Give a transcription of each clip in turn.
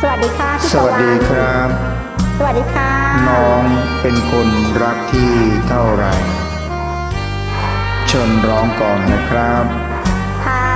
สวัสดีค่ะพี่สวัสดีตะนครับ สวัสดีค่ะ น้องเป็นคนรักที่เท่าไหร่เชิญร้องก่อนนะครับ ค่ะ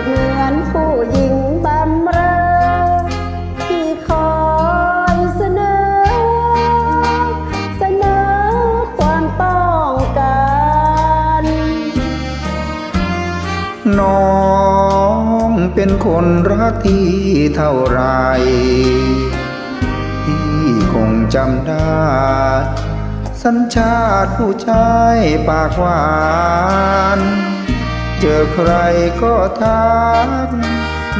บเหมือนผู้หญิงบำเรอที่คอยเสนอ เสนอความต้องการ น้องเป็นคนรักที่เท่าไรพี่คงจำได้ สัญชาติผู้ชายปากหวาน เจอใครก็ทัก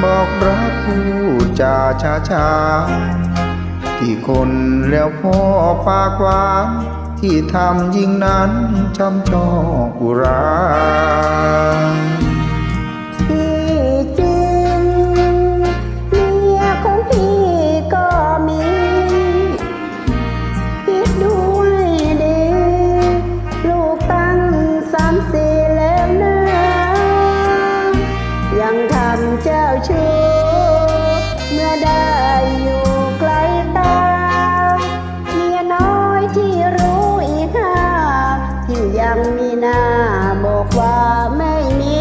บอกรักผู้จาช้าช้าที่คนแล้วพ่อปากหวานที่ทำยิ่งนั้นช้ำชอกอุรา ยังมีหน้าบอกว่าไม่มี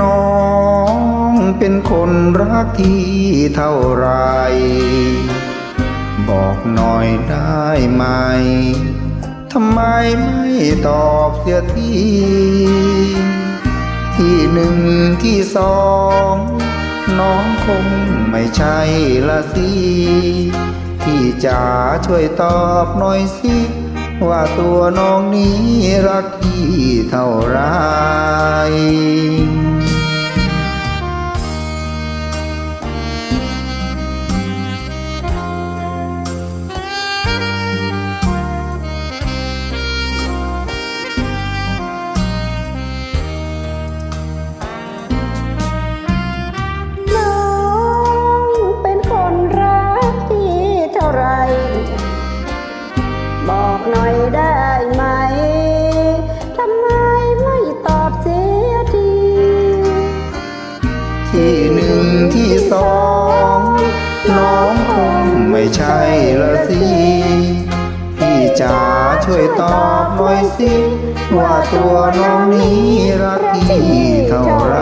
น้องเป็นคนรักที่เท่าไร บอกหน่อยได้ไหม ทำไมไม่ตอบเสียที ที่หนึ่งที่สอง น้องคงไม่ใช่ละสิ พี่จ๋าช่วยตอบหน่อยสิ ว่าตัวน้องนี้รักพี่เท่าไหร หนึ่งที่สอง น้องคงไม่ใช่ละสิพี่จ๋าช่วยตอบหน่อยสิ ว่าตัวน้องนี้รักพี่เท่าไร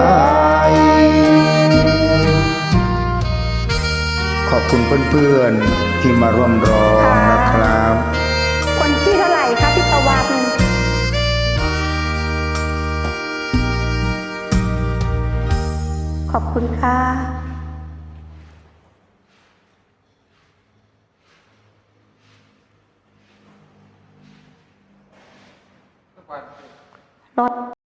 ขอบคุณเพื่อนๆที่มาร่วมร้องนะครับ ขอบคุณค่ะ รถ